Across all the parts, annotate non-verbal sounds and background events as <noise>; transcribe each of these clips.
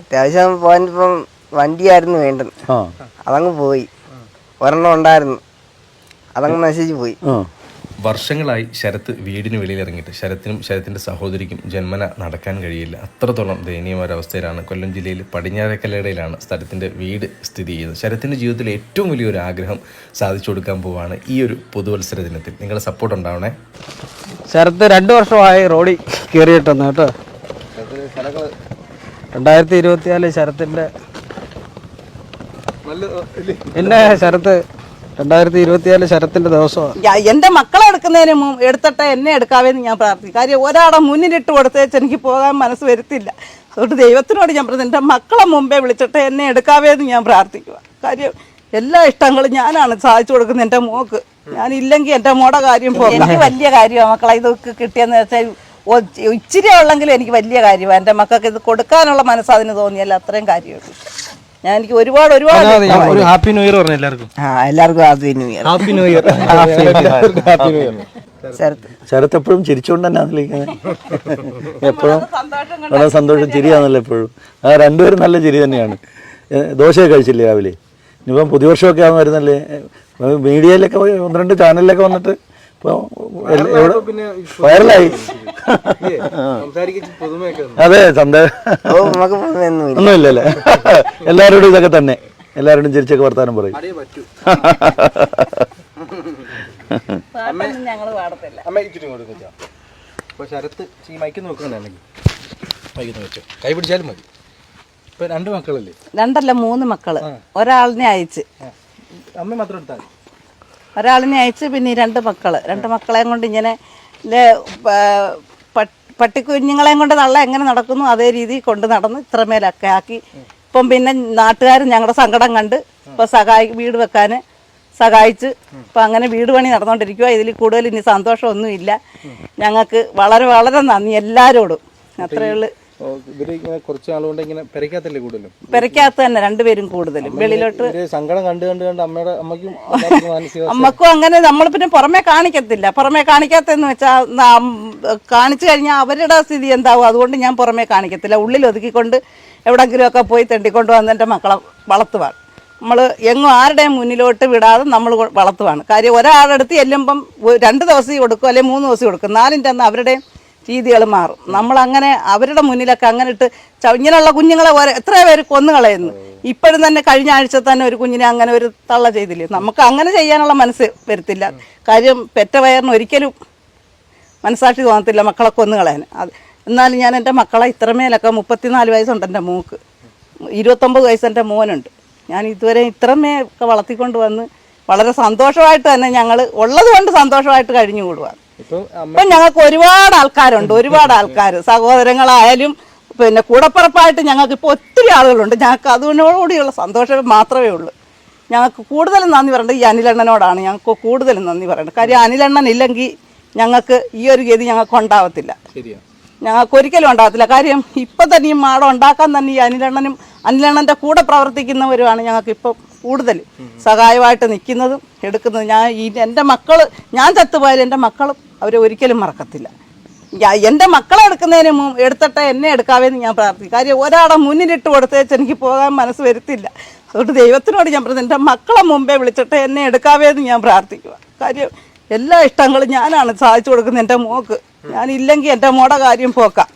അത്യാവശ്യം പോകാനിപ്പം വണ്ടിയായിരുന്നു വേണ്ടത്. ആ. അതങ്ങ് പോയി. ഒരെണ്ണം ഉണ്ടായിരുന്നു. അതങ്ങ് നശിച്ചു പോയി. ആ. വർഷങ്ങളായി ശരത്ത് വീടിന് വെളിയിലിറങ്ങിയിട്ട് ശരത്തിനും ശരത്തിന്റെ സഹോദരിക്കും ജന്മന നടക്കാൻ കഴിയില്ല. അത്രത്തോളം ദയനീയമായ ഒരു അവസ്ഥയിലാണ് കൊല്ലം ജില്ലയിൽ പടിഞ്ഞാറക്കല്ലടയിലാണ് സ്ഥലത്തിന്റെ വീട് സ്ഥിതി ചെയ്യുന്നത്. ശരത്തിന്റെ ജീവിതത്തിൽ ഏറ്റവും വലിയൊരു ആഗ്രഹം സാധിച്ചു കൊടുക്കാൻ പോവുകയാണ് ഈ ഒരു പുതുവത്സര ദിനത്തിൽ. നിങ്ങളുടെ സപ്പോർട്ട് ഉണ്ടാവണേ? ശരത്ത് രണ്ട് വർഷമായി റോഡിൽ കയറിയിട്ടെന്ന് കേട്ടോ. രണ്ടായിരത്തി ഇരുപത്തിനാല് ശരത്തിന്റെ പിന്നെ ശരത്ത് രണ്ടായിരത്തി ഇരുപത്തിനാല് ശരത്തിന്റെ ദിവസമാണ്. എന്റെ എന്റെ മക്കളെ എടുക്കുന്നതിന് മുമ്പ് എടുത്തിട്ട് എന്നെ എടുക്കാവേന്ന് ഞാൻ പ്രാർത്ഥിക്കും. കാര്യം ഒരാളെ മുന്നിലിട്ട് കൊടുത്തേച്ച് എനിക്ക് പോകാൻ മനസ്സ് വരുത്തില്ല. അതുകൊണ്ട് ദൈവത്തിനോട് ഞാൻ പറഞ്ഞു എന്റെ മക്കളെ മുമ്പേ വിളിച്ചിട്ട് എന്നെ എടുക്കാവേന്ന് ഞാൻ പ്രാർത്ഥിക്കുക. കാര്യം എല്ലാ ഇഷ്ടങ്ങളും ഞാനാണ് സാധിച്ചു കൊടുക്കുന്നത് എന്റെ മോക്ക്. ഞാനില്ലെങ്കിൽ എന്റെ മോടെ കാര്യം പോകും വലിയ കാര്യമാണ് മക്കളെ ഇതൊക്കെ കിട്ടിയെന്ന് വെച്ചാൽ ഇച്ചിരി ഉള്ളെങ്കിലും എനിക്ക് വലിയ കാര്യമാണ് എന്റെ മക്കൾക്ക് ഇത് കൊടുക്കാനുള്ള മനസ്സ് അതിന് തോന്നിയല്ല അത്രയും കാര്യമുള്ളൂ. ഞാൻ എനിക്ക് ഒരുപാട് ഒരുപാട്. ഒരു ഹാപ്പി ന്യൂ ഇയർ പറഞ്ഞു എല്ലാവർക്കും. ആ എല്ലാവർക്കും happy new year. Happy new year. Happy new year. Sarath Sarath എപ്പോഴും ചിരിച്ചുകൊണ്ട് തന്നെ <laughs> എപ്പോഴും വളരെ സന്തോഷം ചിരിയാണല്ലോ എപ്പോഴും. ആ രണ്ടുപേരും നല്ല ചിരി തന്നെയാണ്. ദോശയൊക്കെ കഴിച്ചില്ലേ രാവിലെ? ഇനിയിപ്പം പുതിയ വർഷമൊക്കെ ആകുന്ന വരുന്നല്ലേ മീഡിയയിലൊക്കെ ഒന്ന് രണ്ട് ചാനലിലൊക്കെ വന്നിട്ട് വൈറലായി അതെ ഒന്നും ഇല്ലല്ലേ എല്ലാവരോടും ഇതൊക്കെ തന്നെ. എല്ലാവരോടും ചിരിച്ചൊക്കെ വർത്താനം പറയും. ശരത്ത് ഈ മൈക്ക് നോക്കുന്നുണ്ടെങ്കിൽ മൈക്ക് വെച്ചോ കൈ പിടിച്ചാലും മതി. ഇപ്പൊ രണ്ട് മക്കളല്ലേ? രണ്ടല്ല മൂന്ന് മക്കൾ. ഒരാളിനെ അയച്ച്. അമ്മ മാത്രം എടുത്താൽ ഒരാളിനെ അയച്ച് പിന്നെ ഈ രണ്ട് മക്കൾ രണ്ട് മക്കളെയും കൊണ്ട് ഇങ്ങനെ പട്ടിക്കുഞ്ഞുങ്ങളെയും കൊണ്ട് നല്ല എങ്ങനെ നടക്കുന്നു അതേ രീതിയിൽ കൊണ്ട് നടന്ന് ഇത്രമേലൊക്കെ ആക്കി. ഇപ്പം പിന്നെ നാട്ടുകാർ ഞങ്ങളുടെ സങ്കടം കണ്ട് ഇപ്പം സഹായി വീട് വെക്കാൻ സഹായിച്ച് ഇപ്പം അങ്ങനെ വീട് പണി നടന്നുകൊണ്ടിരിക്കുക ഇതിൽ കൂടുതൽ ഇനി സന്തോഷമൊന്നുമില്ല. ഞങ്ങൾക്ക് വളരെ വളരെ നന്ദി എല്ലാവരോടും അത്രയേ ഉള്ളൂ. ഇവർ ഇങ്ങനെ കുറച്ച് ആളുകൊണ്ട് ഇങ്ങനെ പെരയ്ക്കകത്തല്ലേ കൂടുതലും? പെരയ്ക്കകത്ത് തന്നെ രണ്ടുപേരും കൂടുതലും. വെളിയിലോട്ട് ഇവർ സങ്കടം കണ്ട് കണ്ട് കണ്ട് അമ്മയുടെ അമ്മയ്ക്കും മാനസിക അമ്മക്കും അങ്ങനെ നമ്മൾ പിന്നെ പുറമെ കാണിക്കത്തില്ല. പുറമെ കാണിക്കാത്തെന്ന് വെച്ചാൽ കാണിച്ചു കഴിഞ്ഞാൽ അവരുടെ സ്ഥിതി എന്താവും? അതുകൊണ്ട് ഞാൻ പുറമെ കാണിക്കത്തില്ല. ഉള്ളിൽ ഒതുക്കിക്കൊണ്ട് എവിടെങ്കിലുമൊക്കെ പോയി തെണ്ടിക്കൊണ്ട് വന്ന് എന്റെ മക്കളെ വളർത്തുവാണ് നമ്മൾ എങ്ങും ആരുടെയും മുന്നിലോട്ട് വിടാതെ നമ്മൾ വളർത്തുവാണ്. കാര്യം ഒരാളെടുത്ത് ചെല്ലുമ്പം ഒ- രണ്ട് ദിവസം കൊടുക്കും അല്ലെങ്കിൽ മൂന്ന് ദിവസം കൊടുക്കും. നാലിന്റെ അന്ന് അവരുടെയും രീതികൾ മാറും. നമ്മളങ്ങനെ അവരുടെ മുന്നിലൊക്കെ അങ്ങനെ ഇട്ട് ഇങ്ങനെയുള്ള കുഞ്ഞുങ്ങളെ എത്ര പേര് കൊന്നു കളയുന്നു. ഇപ്പോഴും തന്നെ കഴിഞ്ഞ ആഴ്ച തന്നെ ഒരു കുഞ്ഞിനെ അങ്ങനെ ഒരു തള്ള ചെയ്തില്ലേ? നമുക്ക് അങ്ങനെ ചെയ്യാനുള്ള മനസ്സ് വരത്തില്ല. കാര്യം പെറ്റ വയറിന് ഒരിക്കലും മനസ്സാക്ഷി തോന്നത്തില്ല മക്കളെ കൊന്നു കളയാൻ. അത് എന്നാലും ഞാൻ എന്റെ മക്കളെ ഇത്രമേലൊക്കെ മുപ്പത്തിനാല് വയസ്സുണ്ട് എന്റെ മൂക്ക്. ഇരുപത്തൊമ്പത് വയസ്സ് എന്റെ മോനുണ്ട്. ഞാൻ ഇതുവരെ ഇത്രമേ ഒക്കെ വളർത്തിക്കൊണ്ട് വന്ന് വളരെ സന്തോഷമായിട്ട് തന്നെ ഞങ്ങൾ ഉള്ളത് കൊണ്ട് സന്തോഷമായിട്ട് കഴിഞ്ഞു കൂടുക ഇപ്പൊ ഞങ്ങൾക്ക് ഒരുപാട് ആൾക്കാരുണ്ട് ഒരുപാട് ആൾക്കാർ സഹോദരങ്ങളായാലും പിന്നെ കൂടപ്പറപ്പായിട്ട് ഞങ്ങൾക്ക് ഇപ്പോൾ ഒത്തിരി ആളുകളുണ്ട്. ഞങ്ങൾക്ക് അതിനോടുകൂടിയുള്ള സന്തോഷം മാത്രമേ ഉള്ളൂ. ഞങ്ങൾക്ക് കൂടുതലും നന്ദി പറയേണ്ടത് ഈ അനിലെണ്ണനോടാണ്. ഞങ്ങൾക്ക് കൂടുതലും നന്ദി പറയേണ്ടത്. കാര്യം അനിലെണ്ണൻ ഇല്ലെങ്കിൽ ഞങ്ങൾക്ക് ഈ ഒരു ഗതി ഞങ്ങൾക്ക് ഉണ്ടാവത്തില്ല. ഞങ്ങൾക്ക് ഒരിക്കലും ഉണ്ടാകത്തില്ല കാര്യം ഇപ്പം തന്നെ ഈ മാടം ഉണ്ടാക്കാൻ തന്നെ ഈ അനിലെണ്ണനും അനിലെണ്ണന്റെ കൂടെ പ്രവർത്തിക്കുന്നവരുമാണ് ഞങ്ങൾക്ക് ഇപ്പം കൂടുതൽ സഹായമായിട്ട് നിൽക്കുന്നതും എടുക്കുന്നതും. ഞാൻ ഈ എന്റെ മക്കൾ ഞാൻ ചത്തുപോയാലും എന്റെ മക്കളും അവരെ ഒരിക്കലും മറക്കത്തില്ല. എന്റെ മക്കളെ എടുക്കുന്നതിന് എടുത്തിട്ട് എന്നെ എടുക്കാവേന്ന് ഞാൻ പ്രാർത്ഥിക്കും. കാര്യം ഒരാളെ മുന്നിലിട്ട് കൊടുത്തേച്ച് എനിക്ക് പോകാൻ മനസ്സ് വരുത്തില്ല. അതുകൊണ്ട് ദൈവത്തിനോട് ഞാൻ പറഞ്ഞു എന്റെ മക്കളെ മുമ്പേ വിളിച്ചിട്ട് എന്നെ എടുക്കാവേന്ന് ഞാൻ പ്രാർത്ഥിക്കുക. കാര്യം എല്ലാ ഇഷ്ടങ്ങളും ഞാനാണ് സാധിച്ചു കൊടുക്കുന്നത് എന്റെ മോക്ക്. ഞാനില്ലെങ്കിൽ എന്റെ മോടെ കാര്യം പോക്കാം.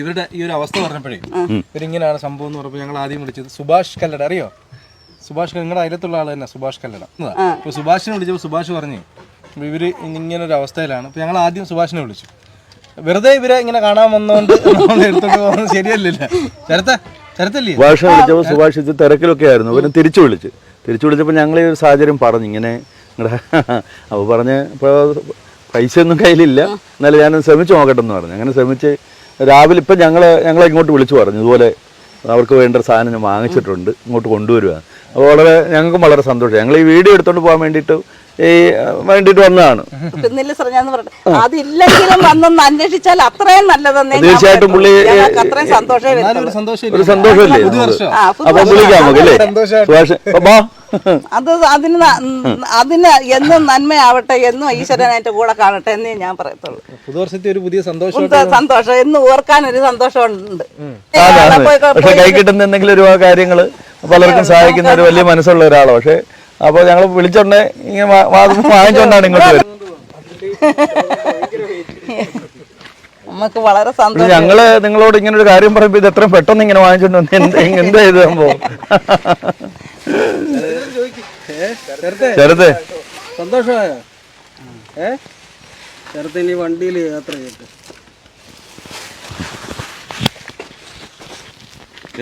ഇവരുടെ ഈ ഒരു അവസ്ഥ പറഞ്ഞപ്പോഴേ ഇവരിങ്ങനെയാണ് സംഭവം എന്ന് പറഞ്ഞപ്പോൾ ഞങ്ങൾ ആദ്യം വിളിച്ചത് സുഭാഷ് കല്ലട. അറിയോ? സുഭാഷ് നിങ്ങളുടെ അയലത്തുള്ള ആൾ തന്നെ സുഭാഷ് കല്ലട. അപ്പൊ സുഭാഷിനെ വിളിച്ചപ്പോൾ സുഭാഷ് പറഞ്ഞു "ഇപ്പൊ ഇവർ ഇങ്ങനെ ഒരു അവസ്ഥയിലാണ്. അപ്പൊ ഞങ്ങൾ ആദ്യം സുഭാഷിനെ വിളിച്ചു. വെറുതെ ഇവരെ ഇങ്ങനെ കാണാൻ വന്നോണ്ട് എടുത്തോണ്ട് പോകുന്നത് ശരിയല്ലല്ലോ. ചരത്ത ചരത്തല്ലേ സുഭാഷ് വിളിച്ചപ്പോൾ സുഭാഷ് ഇത് തിരക്കിലൊക്കെ ആയിരുന്നു. പിന്നെ തിരിച്ചു വിളിച്ചു. തിരിച്ചു വിളിച്ചപ്പോൾ ഞങ്ങൾ ഈ ഒരു സാഹചര്യം പറഞ്ഞു ഇങ്ങനെ <laughs> അപ്പോൾ പറഞ്ഞ് ഇപ്പോൾ ഒന്നും കയ്യിലില്ല. എന്നാലും ഞാൻ ശ്രമിച്ചു നോക്കട്ടെ എന്ന് പറഞ്ഞു. അങ്ങനെ ശ്രമിച്ച് രാവിലെ ഇപ്പം ഞങ്ങൾ ഞങ്ങളെ ഇങ്ങോട്ട് വിളിച്ചു പറഞ്ഞു. ഇതുപോലെ അവർക്ക് വേണ്ട സാധനം ഞാൻ വാങ്ങിച്ചിട്ടുണ്ട്. ഇങ്ങോട്ട് കൊണ്ടുവരിക അപ്പോൾ വളരെ ഞങ്ങൾക്കും വളരെ സന്തോഷം. ഞങ്ങൾ ഈ വീഡിയോ എടുത്തുകൊണ്ട് പോകാൻ വേണ്ടിയിട്ട് ഈ വേണ്ടിട്ട് വന്നതാണ്. തീർച്ചയായിട്ടും. പുള്ളി, ഒരു സന്തോഷമല്ലേ. അപ്പൊ ഒരു സന്തോഷമില്ലേ. ആ, പുതു അപ്പം വിളിക്കാം നമുക്ക് അല്ലേ? സുഭാഷ് ബാ. അത് അതിന് അതിന് എന്നും നന്മയാവട്ടെ എന്നും ഈശ്വരൻ എന്റെ കൂടെ കാണട്ടെ എന്നേ ഞാൻ പറയത്തുള്ളൂ. പുതുവർഷത്തെ ഒരു പുതിയ സന്തോഷം ഉണ്ട് സന്തോഷം. എന്ന് ഓർക്കാൻ ഒരു സന്തോഷമുണ്ട് കൈ കിട്ടുന്ന എന്തെങ്കിലും ഒരുപാട് കാര്യങ്ങൾ പലർക്കും സഹായിക്കുന്ന ഒരു വലിയ മനസ്സുള്ള ഒരാളാണ് പക്ഷെ അപ്പോൾ ഞങ്ങൾ വിളിച്ചോണ്ടേ ഇങ്ങനെ വാങ്ങിച്ചോണ്ടാണ് ഇങ്ങോട്ട് വരുന്നത്. നമുക്ക് വളരെ സന്തോഷം. ഞങ്ങൾ നിങ്ങളോട് ഇങ്ങനെ ഒരു കാര്യം പറയുമ്പോൾ ഇത് എത്രയും പെട്ടെന്ന് ഇങ്ങനെ വാങ്ങിച്ചോണ്ട് വന്ന് എന്ത് <laughs> എന്താ ഇത് സംഭവം? ചെറുതെ. സന്തോഷമായോ? ഏ? ചെറുത്തിന് വണ്ടിയിൽ യാത്ര ചെയ്തിട്ട്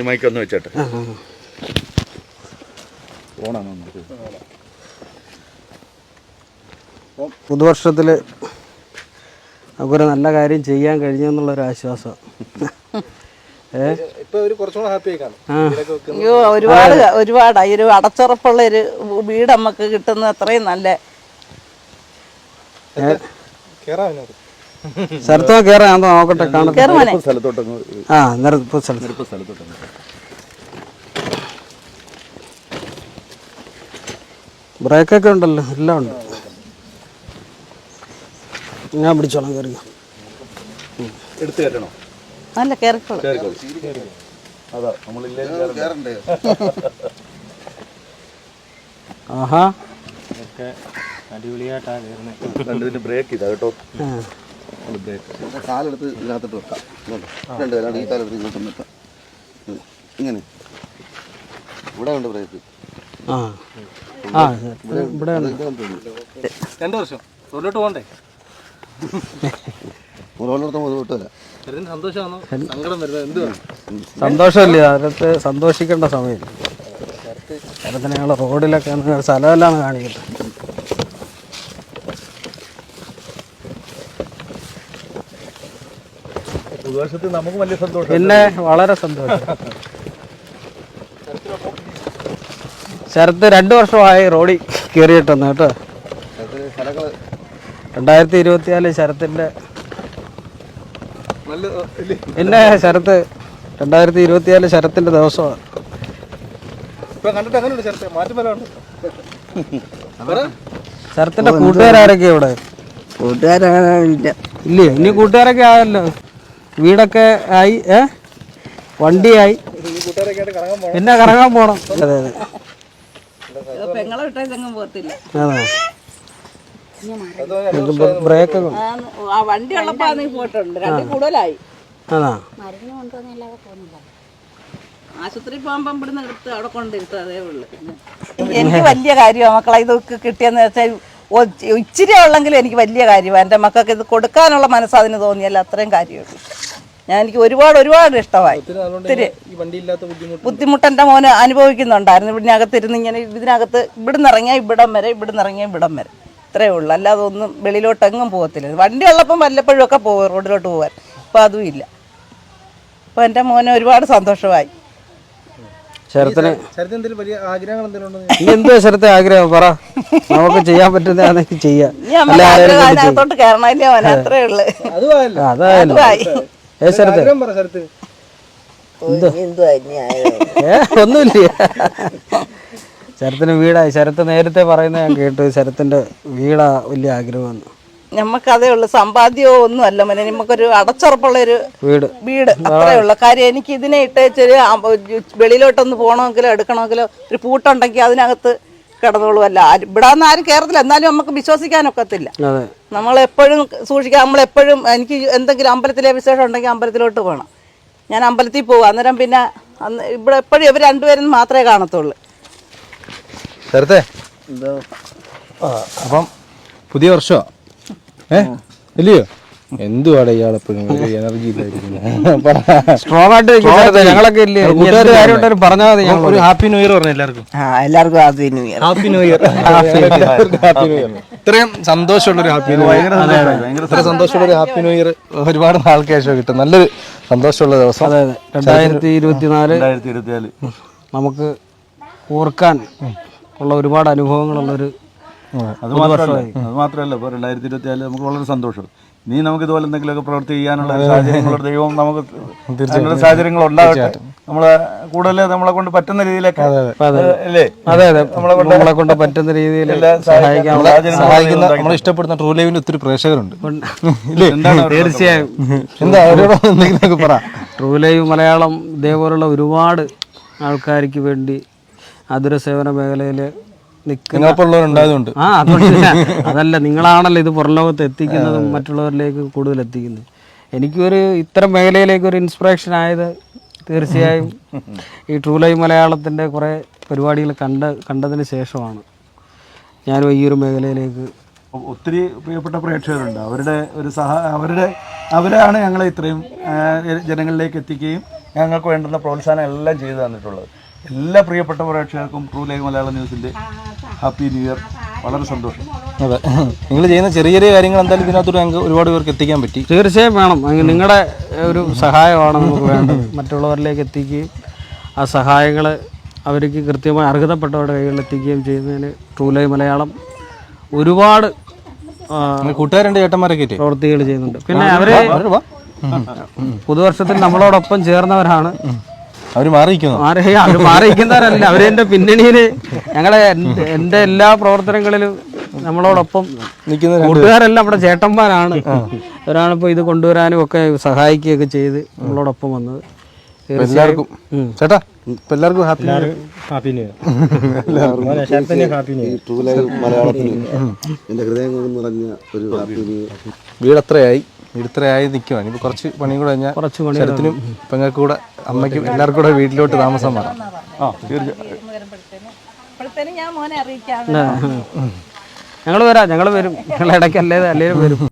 മൈക്കൊന്ന് വെച്ചോട്ടെ. പുതുവർഷത്തിൽ നമുക്കൊരു നല്ല കാര്യം ചെയ്യാൻ കഴിഞ്ഞു എന്നുള്ളൊരു ആശ്വാസം. അയ്യോ ഒരുപാട് ഒരുപാടായി. ഒരു അടച്ചുറപ്പുള്ള ഒരു വീട് നമുക്ക് കിട്ടുന്നത് അത്രയും നല്ല. സ്ഥലത്തോ കയറാൻ ഞാൻ നോക്കട്ടെ കാണാം ആ നിരപ്പ് സ്ഥലത്ത്. ബ്രേക്കൊക്കെ ഉണ്ടല്ലോ എല്ലാം ഉണ്ട്. ഞാൻ പിടിച്ചോളാം കയറി എടുത്ത് കയറ്റണോ? നല്ല കയറിക്കോളൂ അതാ നമ്മളില്ലേ ആഹാ. രണ്ടിന് ബ്രേക്ക് ഇതാ കേട്ടോ. ആ. കാലെടുത്ത് ഇതിനകത്തോട്ട് വെക്കാം. രണ്ട് കാലാണ് ഈ കാലെടുത്ത് ഇങ്ങോട്ട് വെക്കാം ഇങ്ങനെ. ഇവിടെ ഉണ്ട് ബ്രേക്ക് ആ. ആ ഇവിടെ രണ്ടു വർഷം. തൊഴിലോട്ട് പോകണ്ടേ? സന്തോഷമല്ലേ? അതിനകത്ത് സന്തോഷിക്കേണ്ട സമയം ഞങ്ങൾ റോഡിലൊക്കെ സ്ഥലമെല്ലാം കാണിക്കട്ടെ. പുതുവർഷത്തിൽ നമുക്ക് വലിയ സന്തോഷം പിന്നെ വളരെ സന്തോഷം. <laughs> ശരത്ത് രണ്ടു വർഷമായി റോഡിൽ കയറിയിട്ടെന്ന് കേട്ടോ. രണ്ടായിരത്തി ഇരുപത്തിനാല് ശരത്തിന്റെ പിന്നെ ശരത്ത് രണ്ടായിരത്തി ഇരുപത്തിനാല് ശരത്തിന്റെ ദിവസമാണ് ശരത്തിന്റെ ശരത്തിന്റെ കൂട്ടുകാരൊക്കെ ഇവിടെ കൂട്ടുകാരില്ല ഇല്ലേ? ഇനി കൂട്ടുകാരൊക്കെ ആയല്ലോ. വീടൊക്കെ ആയി ഏ? വണ്ടിയായി. പിന്നെ കറങ്ങാൻ പോണം. അതെ അതെ. പെങ്ങളെ വിട്ടേക്കെങ്ങും പോകത്തില്ല. അതെ ബ്രേക്ക് ആ, വണ്ടി ഉള്ളപ്പോ നീ പോയിട്ടുണ്ട് രണ്ടിൽ കൂടുതലായി. ആശുപത്രിയിൽ ആശുപത്രി പോകുമ്പം ഇവിടുന്ന് എടുത്ത് അവിടെ കൊണ്ടിരുത്തും അതേ ഉള്ളു എനിക്ക് വലിയ കാര്യമാണ് മക്കളെ. ഇതൊക്കെ കിട്ടിയെന്ന് വെച്ചാൽ ഇച്ചിരി ഉള്ളെങ്കിലും എനിക്ക് വലിയ കാര്യമാണ് എന്റെ മക്കൾക്ക് ഇത് കൊടുക്കാനുള്ള മനസ്സ് അതിന് തോന്നിയല്ല അത്രയും കാര്യമുള്ളൂ ഞാൻ എനിക്ക് ഒരുപാട് ഒരുപാട് ഇഷ്ടമായി. ഒത്തിരി ഈ വണ്ടി ഇല്ലാത്ത ബുദ്ധിമുട്ട് എന്റെ മോന് അനുഭവിക്കുന്നുണ്ടായിരുന്നു. ഇതിനകത്തിരുന്ന് ഇങ്ങനെ ഇതിനകത്ത് ഇവിടുന്ന് ഇറങ്ങിയാൽ ഇവിടം വരെ ഇവിടുന്ന് ഇറങ്ങിയാൽ ഇവിടം വരെ. ഇത്രയേ ഉള്ളൂ. അല്ലാതെ ഒന്നും വെളിയിലോട്ട് എങ്ങും പോകത്തില്ല. വണ്ടി ഉള്ളപ്പം വല്ലപ്പോഴും ഒക്കെ പോകും റോഡിലോട്ട് പോകാൻ ഇപ്പം അതും ഇല്ല. അപ്പോൾ എന്റെ മോന് ഒരുപാട് സന്തോഷമായി. ശരത്തിന് ചരിത്രം വലിയ ആഗ്രഹങ്ങൾ എന്തെങ്കിലും ഉണ്ടോ ഇനി എന്തോ ശരത്തെ ആഗ്രഹം? പറ. നമുക്ക് ചെയ്യാൻ പറ്റുന്നതാണെങ്കിൽ ചെയ്യാം. അതായാലും ഏ ഒന്നുമില്ല. ശരത്തിന് വീടാ. ശരത്ത് നേരത്തെ പറയുന്നത് ഞാൻ കേട്ടു. ശരത്തിന്റെ വീടാ വലിയ ആഗ്രഹം നമുക്കതേ ഉള്ളു. സമ്പാദ്യമോ ഒന്നും അല്ല മനെ. നമുക്കൊരു അടച്ചുറപ്പുള്ള ഒരു വീട്. വീട് അത്രേ ഉള്ളു. കാര്യം എനിക്ക് ഇതിനെ ഇട്ടേച്ചൊരു വെളിയിലോട്ടൊന്ന് പോകണമെങ്കിലോ എടുക്കണമെങ്കിലോ ഒരു പൂട്ടുണ്ടെങ്കിൽ അതിനകത്ത് കിടന്നോളൂ അല്ല ആരും- ഇവിടെ നിന്ന് ആരും കയറത്തില്ല എന്നാലും നമുക്ക് വിശ്വസിക്കാനൊക്കത്തില്ല. നമ്മൾ നമ്മളെപ്പോഴും സൂക്ഷിക്കാം. നമ്മളെപ്പോഴും എനിക്ക് എന്തെങ്കിലും അമ്പലത്തിലെ വിശേഷം ഉണ്ടെങ്കിൽ അമ്പലത്തിലോട്ട് പോകണം. ഞാൻ അമ്പലത്തിൽ പോകും അന്നേരം പിന്നെ അന്ന് ഇവിടെ എപ്പോഴും ഇവർ രണ്ടുപേരും മാത്രമേ കാണത്തുള്ളൂ. അപ്പം പുതിയ വർഷമോ ഏ? ഇല്ലയോ? എന്തുവാടെ ഇയാളെപ്പോഴും എനർജി ഇല്ലായിരിക്കുന്നത്. ഞങ്ങളൊക്കെ ഇല്ലേ? പറഞ്ഞാൽ മതി ഒരു ഹാപ്പി ന്യൂ ഇയർ പറഞ്ഞു എല്ലാവർക്കും. എല്ലാവർക്കും happy new year happy new year happy new year ഇത്രയും സന്തോഷമുള്ള ഒരു ഹാപ്പി ന്യൂ ഇയർ ഇത്ര സന്തോഷമുള്ള ഒരു ഹാപ്പി ന്യൂ ഇയർ ഒരുപാട് നാൾക്ക് ശേഷം കിട്ടും. നല്ലൊരു സന്തോഷമുള്ള ദിവസം. അതെ അതെ. രണ്ടായിരത്തി ഇരുപത്തിനാല് രണ്ടായിരത്തി ഇരുപത്തിനാല് നമുക്ക് ഓർക്കാൻ ഉള്ള ഒരുപാട് അനുഭവങ്ങളുള്ളൊരു അത് മാത്രമല്ല അത് മാത്രമല്ല ഇപ്പോൾ രണ്ടായിരത്തി ഇരുപത്തിനാല് നമുക്ക് വളരെ സന്തോഷം. നീ നമുക്ക് ഇതുപോലെ എന്തെങ്കിലുമൊക്കെ പ്രവൃത്തി ചെയ്യാനുള്ള സാഹചര്യങ്ങളുടെ ദൈവം നമുക്ക് അതിനുള്ള സാഹചര്യങ്ങൾ ഉണ്ടാകട്ടെ നമ്മളെ കൂടുതൽ നമ്മളെ കൊണ്ട് പറ്റുന്ന രീതിയിലൊക്കെ അല്ലേ? അതെ അതെ. നമ്മളെ കൊണ്ട് നമ്മളെ കൊണ്ട് പറ്റുന്ന രീതിയിൽ സഹായിക്കുന്ന നമ്മൾ ഇഷ്ടപ്പെടുന്ന ട്രൂ ലൈവിന് ഒത്തിരി പ്രേക്ഷകരുണ്ട്. തീർച്ചയായും. <laughs> എന്താ അവരോട് എന്തെങ്കിലുമൊക്കെ പറ. ട്രൂ ലൈവ് മലയാളം ഇതേപോലുള്ള ഒരുപാട് ആൾക്കാർക്ക് വേണ്ടി അതുര സേവന മേഖലയിൽ നിൽക്കുന്ന ആ അതല്ല നിങ്ങളാണല്ലോ ഇത് പുറം ലോകത്ത് എത്തിക്കുന്നതും മറ്റുള്ളവരിലേക്ക് കൂടുതൽ എത്തിക്കുന്നത്. എനിക്കൊരു ഇത്തരം മേഖലയിലേക്ക് ഒരു ഇൻസ്പിറേഷൻ ആയത് തീർച്ചയായും ഈ ട്രൂ ലൈവ് മലയാളത്തിന്റെ കുറേ പരിപാടികൾ കണ്ട കണ്ടതിന് ശേഷമാണ് ഞാനും ഈ ഒരു മേഖലയിലേക്ക് ഒത്തിരി പ്രിയപ്പെട്ട പ്രേക്ഷകരുണ്ട്. അവരുടെ ഒരു സഹ അവരുടെ അവരാണ് ഞങ്ങളെ ഇത്രയും ജനങ്ങളിലേക്ക് എത്തിക്കുകയും ഞങ്ങൾക്ക് വേണ്ടുന്ന പ്രോത്സാഹനം എല്ലാം ചെയ്തു തന്നിട്ടുള്ളത്. എല്ലാ പ്രിയപ്പെട്ട പ്രേക്ഷകർക്കും ട്രൂ ലൈവ് മലയാളം ന്യൂസിന്റെ ഹാപ്പി ന്യൂ ഇയർ. വളരെ സന്തോഷം. അതെ. നിങ്ങൾ ചെയ്യുന്ന ചെറിയ ചെറിയ കാര്യങ്ങൾ എന്തായാലും ഇതിനകത്തൂടെ ഞങ്ങൾക്ക് ഒരുപാട് പേർക്ക് എത്തിക്കാൻ പറ്റി. തീർച്ചയായും വേണം. നിങ്ങളുടെ ഒരു സഹായമാണ് നമുക്ക് വേണ്ടത്. മറ്റുള്ളവരിലേക്ക് എത്തിക്കുകയും ആ സഹായങ്ങൾ അവർക്ക് കൃത്യമായി അർഹതപ്പെട്ടവരുടെ കൈകളിൽ എത്തിക്കുകയും ചെയ്യുന്നതിന് ട്രൂലൈ മലയാളം ഒരുപാട് കൂട്ടുകാരുണ്ട് ചേട്ടന്മാരൊക്കെ പ്രവൃത്തികൾ ചെയ്യുന്നുണ്ട്. പിന്നെ അവർ പുതുവർഷത്തിൽ നമ്മളോടൊപ്പം ചേർന്നവരാണ്. അവർ മാറിയിരിക്കുന്നു. അവർ മാറിയിരിക്കുന്നവരല്ല അവർ എന്റെ പിന്നണിയിൽ. ഞങ്ങളെ എന്റെ എല്ലാ പ്രവർത്തനങ്ങളിലും നമ്മളോടൊപ്പം നിൽക്കുന്ന കൂട്ടുകാരെല്ലാം നമ്മുടെ ചേട്ടന്മാരാണ്. അവരാണിപ്പോ ഇത് കൊണ്ടുവരാനും ഒക്കെ സഹായിക്കുകയൊക്കെ ചെയ്ത് നമ്മളോടൊപ്പം വന്നത്. എല്ലാവർക്കും. ചേട്ടാ ഇപ്പൊ എല്ലാവർക്കും ഹാപ്പി ലൈവ് മലയാളത്തിന് എന്റെ ഹൃദയം നിറഞ്ഞ ഒരു ഹാപ്പി വീട് അത്രയായി ഇത്രയായി നിൽക്കുവാണ് ഇപ്പോൾ കുറച്ച് പണിയും കൂടെ കഴിഞ്ഞാൽ കുറച്ച് പണി ശരത്തിനും പെങ്ങൾക്ക് കൂടെ അമ്മയ്ക്കും എല്ലാവർക്കും കൂടെ വീട്ടിലോട്ട് താമസം വേണം ആ തീർച്ചയായും അപ്പോഴത്തേനും ഞാൻ മോനെ അറിയിക്കാം ഞങ്ങൾ വരാം. ഞങ്ങൾ വരും. ഞങ്ങൾ ഇടയ്ക്ക് അല്ലേ അല്ലേലും വരും.